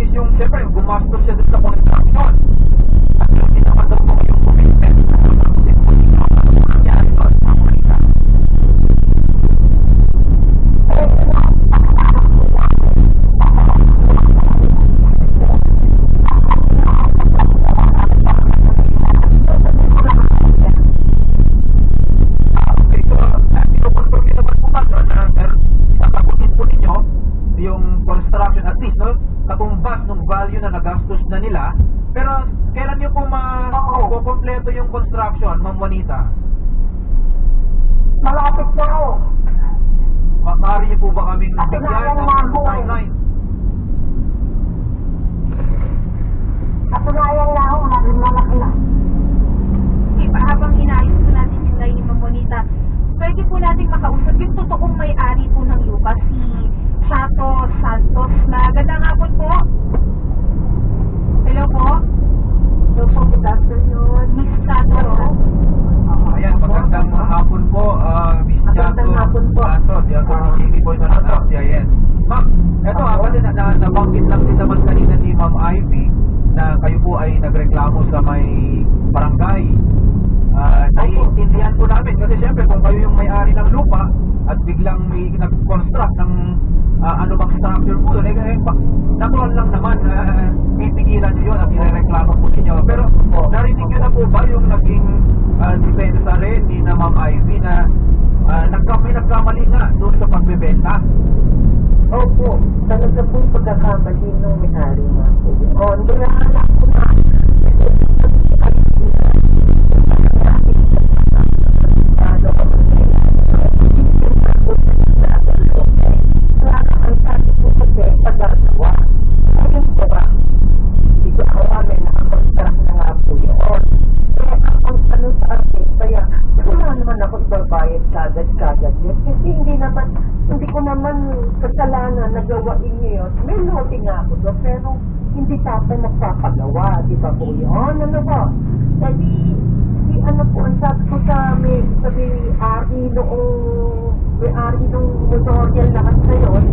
inyong, siyempre, gumastos siya sa point construction artist, nakumbat ng value na nagastos na nila. Pero kailan nyo po ma-kompleto yung construction, Ma'am Juanita? Malapit na ako. Naman kanina ni Ma'am Ivy na kayo po ay nagreklamo sa may barangay. Uh, naiintindihan po namin kasi siyempre kung kayo yung may-ari ng lupa at biglang may nag-construct ng uh, ano bang structure po doon, eh, eh, natural lang naman uh, pipigilan niyo yun at irereklamo po ninyo. Pero narinig niyo na po ba yung naging uh, depensa rin ni na Ma'am Ivy na uh, nagkamali nga doon sa pagbebenta? Ibabayad kagad-kagad yun. Kasi hindi naman, hindi ko naman kasalanan na gawain niyo. May lote nga ako doon, pero hindi pa ako magpapagawa, di ba po yun? Ano ba? Kasi, di ano po, ang sabi ko sa may, sa may RE noong, may RE nung memorial na kasi na yun, sabi